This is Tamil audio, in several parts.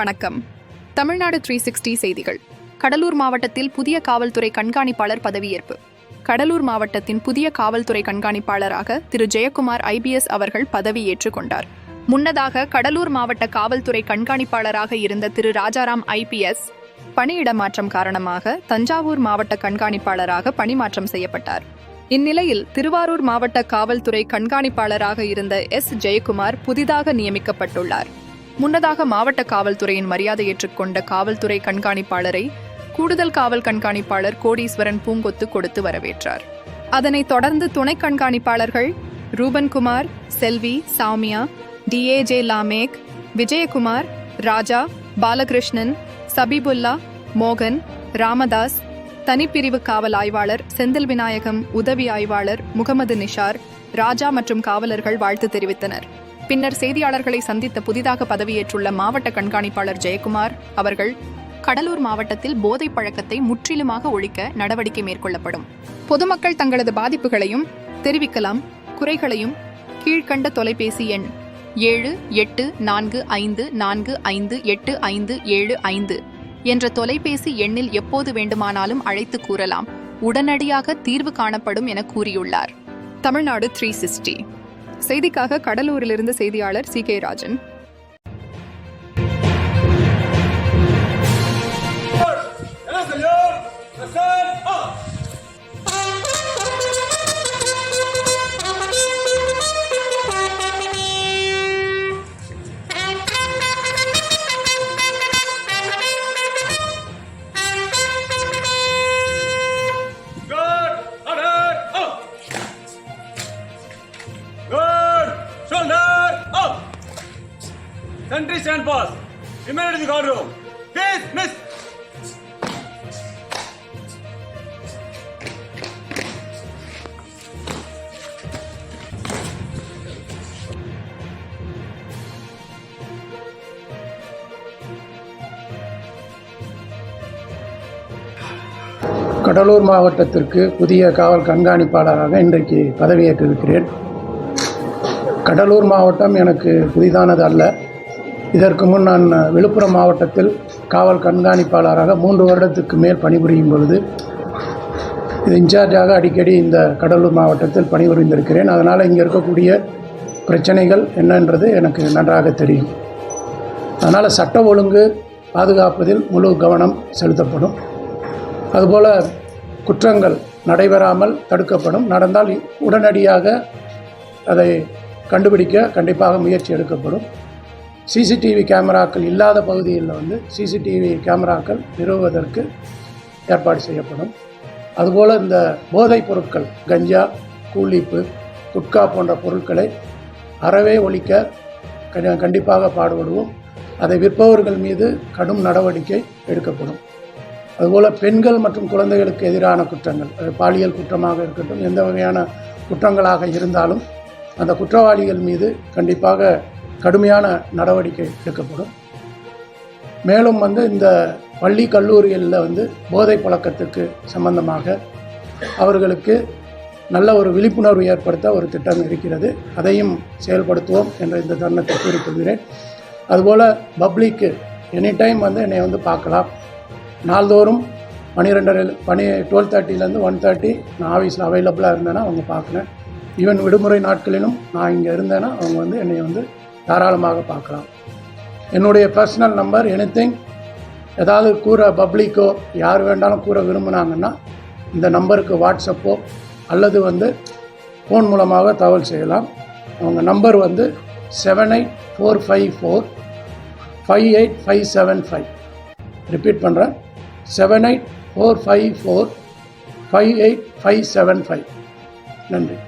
வணக்கம். தமிழ்நாடு த்ரீ சிக்ஸ்டி செய்திகள். கடலூர் மாவட்டத்தில் புதிய காவல்துறை கண்காணிப்பாளர் பதவியேற்பு. கடலூர் மாவட்டத்தின் புதிய காவல்துறை கண்காணிப்பாளராக திரு ஜெயக்குமார் ஐபிஎஸ் அவர்கள் பதவியேற்றுக் கொண்டார். முன்னதாக கடலூர் மாவட்ட காவல்துறை கண்காணிப்பாளராக இருந்த திரு ராஜாராம் ஐபிஎஸ் பணியிட மாற்றம் காரணமாக தஞ்சாவூர் மாவட்ட கண்காணிப்பாளராக பணிமாற்றம் செய்யப்பட்டார். இந்நிலையில் திருவாரூர் மாவட்ட காவல்துறை கண்காணிப்பாளராக இருந்த எஸ் ஜெயக்குமார் புதிதாக நியமிக்கப்பட்டுள்ளார். முன்னதாக மாவட்ட காவல்துறையின் மரியாதை ஏற்றுக்கொண்ட காவல்துறை கண்காணிப்பாளரை கூடுதல் காவல் கண்காணிப்பாளர் கோடீஸ்வரன் பூங்கொத்து கொடுத்து வரவேற்றார். அதனைத் தொடர்ந்து துணை கண்காணிப்பாளர்கள் ரூபன்குமார் செல்வி சாமியா டிஏஜே லாமேக் விஜயகுமார் ராஜா பாலகிருஷ்ணன் சபிபுல்லா மோகன் ராமதாஸ் தனிப்பிரிவு காவல் ஆய்வாளர் செந்தில் விநாயகம் உதவி ஆய்வாளர் முகமது நிஷார் ராஜா மற்றும் காவலர்கள் வாழ்த்து தெரிவித்தனர். பின்னர் செய்தியாளர்களை சந்தித்த புதிதாக பதவியேற்றுள்ள மாவட்ட கண்காணிப்பாளர் ஜெயக்குமார் அவர்கள் கடலூர் மாவட்டத்தில் போதைப் பழக்கத்தை முற்றிலுமாக ஒழிக்க நடவடிக்கை மேற்கொள்ளப்படும். பொதுமக்கள் தங்களது பாதிப்புகளையும் தெரிவிக்கலாம். குறைகளையும். கீழ்க்கண்ட தொலைபேசி எண் ஏழு எட்டு நான்கு ஐந்து நான்கு ஐந்து எட்டு ஐந்து ஏழு ஐந்து என்ற தொலைபேசி எண்ணில் எப்போது வேண்டுமானாலும் அழைத்து கூறலாம். உடனடியாக தீர்வு காணப்படும் என கூறியுள்ளார். தமிழ்நாடு த்ரீ சிக்ஸ்டி செய்திக்காக கடலூரிலிருந்து செய்தியாளர் C K Rajan ¡Eh. Sentry stand pass. Remain in the guard room. Miss! Cuddalore மாவட்டத்திற்கு புதிய காவல் கண்காணிப்பாளராக இன்றைக்கு பதவியேற்றிருக்கிறேன் கடலூர் மாவட்டம் எனக்கு புதிதானது அல்ல இதற்கு முன் நான் விழுப்புரம் மாவட்டத்தில் காவல் கண்காணிப்பாளராக மூன்று வருடத்துக்கு மேல் பணிபுரியும் பொழுது இது இன்சார்ஜாக அடிக்கடி இந்த கடலூர் மாவட்டத்தில் பணிபுரிந்திருக்கிறேன். அதனால் இங்கே இருக்கக்கூடிய பிரச்சனைகள் என்னன்றது எனக்கு நன்றாக தெரியும். அதனால் சட்ட ஒழுங்கு பாதுகாப்பதில் முழு கவனம் செலுத்தப்படும். அதுபோல் குற்றங்கள் நடைபெறாமல் தடுக்கப்படும். நடந்தால் உடனடியாக அதை கண்டுபிடிக்க கண்டிப்பாக முயற்சி எடுக்கப்படும். சிசிடிவி கேமராக்கள் இல்லாத பகுதிகளில் வந்து சிசிடிவி கேமராக்கள் நிறுவுவதற்கு ஏற்பாடு செய்யப்படும். அதுபோல் இந்த போதைப் பொருட்கள் கஞ்சா கூலிப்பு குட்கா போன்ற பொருட்களை அறவே ஒழிக்க கண்டிப்பாக பாடுபடுவோம். அதை விற்பவர்கள் மீது கடும் நடவடிக்கை எடுக்கப்படும். அதுபோல் பெண்கள் மற்றும் குழந்தைகளுக்கு எதிரான குற்றங்கள் பாலியல் குற்றமாக இருக்கட்டும் எந்த வகையான குற்றங்களாக இருந்தாலும் அந்த குற்றவாளிகள் மீது கண்டிப்பாக கடுமையான நடவடிக்கை எடுக்கப்படும். மேலும் வந்து இந்த பள்ளி கல்லூரிகளில் வந்து போதை பழக்கத்துக்கு சம்பந்தமாக அவர்களுக்கு நல்ல ஒரு விழிப்புணர்வு ஏற்படுத்த ஒரு திட்டம் இருக்கிறது. அதையும் செயல்படுத்துவோம் என்ற இந்த தருணத்தை கூறிக்கொள்கிறேன். அதுபோல் பப்ளிக்கு எனி டைம் வந்து என்னை வந்து பார்க்கலாம். நாள்தோறும் பன்னிரெண்டரை பனி டுவெல் தேர்ட்டிலேருந்து ஒன் தேர்ட்டி நான் ஆஃபீஸில் அவைலபிளாக இருந்தேன்னா அவங்க பார்க்குறேன். ஈவன் விடுமுறை நாட்களிலும் நான் இங்கே இருந்தேன்னா அவங்க வந்து என்னை வந்து தாராளமாக பார்க்கலாம். என்னுடைய பர்சனல் நம்பர் எனித்திங் ஏதாவது கூற பப்ளிக்கோ யார் வேண்டாலும் கூற விரும்பினாங்கன்னா இந்த நம்பருக்கு வாட்ஸ்அப்போ அல்லது வந்து ஃபோன் மூலமாக தகவல் செய்யலாம். அவங்க நம்பர் வந்து seven eight four five four five eight five seven five repeat பண்ணுறேன் seven eight four five four five eight five seven five நன்றி.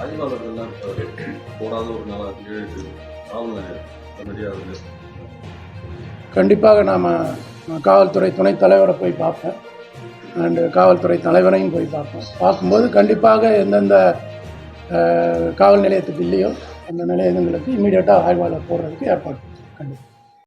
ஆய்வாளர்கள்லாம் போடாத ஒரு நாளாக இருக்கு காவல் கண்டிப்பாக நாம் காவல்துறை துணைத் தலைவரை போய் பார்ப்பேன். அண்டு காவல்துறை தலைவரையும் போய் பார்ப்போம். பார்க்கும்போது கண்டிப்பாக எந்தெந்த காவல் நிலையத்துக்கு இல்லையோ அந்த நிலையங்களுக்கு இமீடியட்டாக ஆய்வாளர் போடுறதுக்கு ஏற்பாடு. கண்டிப்பாக